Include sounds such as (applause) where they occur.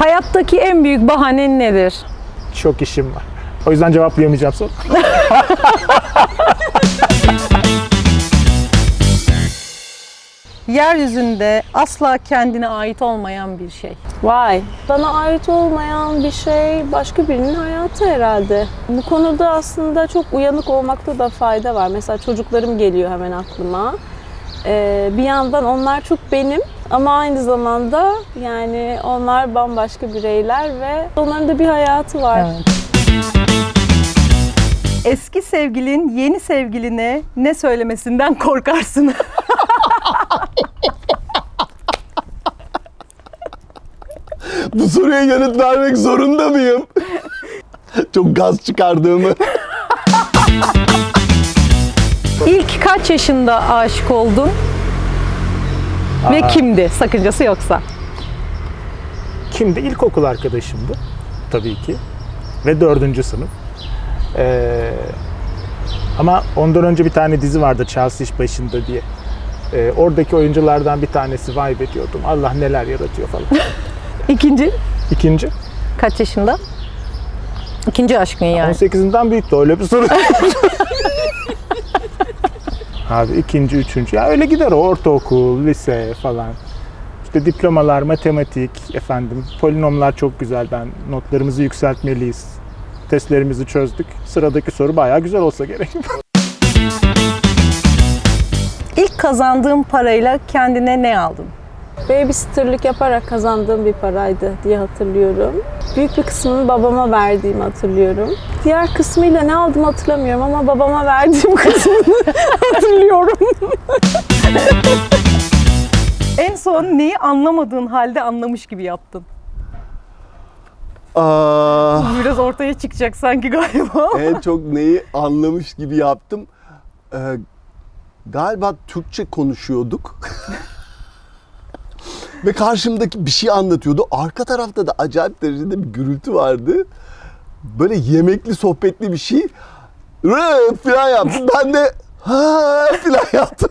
Hayattaki en büyük bahanen nedir? Çok işim var. O yüzden cevaplayamayacağım soru. (laughs) Yeryüzünde asla kendine ait olmayan bir şey. Vay. Bana ait olmayan bir şey başka birinin hayatı herhalde. Bu konuda aslında çok uyanık olmakta da fayda var. Mesela çocuklarım geliyor hemen aklıma. Ee, bir yandan onlar çok benim ama aynı zamanda yani onlar bambaşka bireyler ve onların da bir hayatı var. Eski sevgilin yeni sevgiline ne söylemesinden korkarsın? (laughs) Bu soruya yanıt vermek zorunda mıyım? Çok gaz çıkardığımı. İlk kaç yaşında aşık oldun? Ve kimdi? Sakıncası yoksa. Kimdi? İlkokul arkadaşımdı. Tabii ki. Ve dördüncü sınıf. Ee, ama ondan önce bir tane dizi vardı Chelsea iş başında diye. Ee, oradaki oyunculardan bir tanesi vibe ediyordum. Allah neler yaratıyor falan. (laughs) İkinci İkinci. kaç yaşında? İkinci aşkın yani. 18'inden büyüktü öyle bir soru. (laughs) Abi ikinci, üçüncü. Ya öyle gider o ortaokul, lise falan. İşte diplomalar, matematik, efendim, polinomlar çok güzel. Ben notlarımızı yükseltmeliyiz. Testlerimizi çözdük. Sıradaki soru bayağı güzel olsa gerek. İlk kazandığın parayla kendine ne aldın? Babysitterlık yaparak kazandığım bir paraydı diye hatırlıyorum. Büyük bir kısmını babama verdiğimi hatırlıyorum. Diğer kısmıyla ne aldım hatırlamıyorum ama babama verdiğim (laughs) kısmını hatırlıyorum. (laughs) En son neyi anlamadığın halde anlamış gibi yaptın? Aa, Biraz ortaya çıkacak sanki galiba. (laughs) en çok neyi anlamış gibi yaptım. Ee, galiba Türkçe konuşuyorduk. Ve karşımdaki bir şey anlatıyordu. Arka tarafta da acayip derecede bir gürültü vardı. Böyle yemekli, sohbetli bir şey. Falan yaptı. Ben de ha falan yaptım.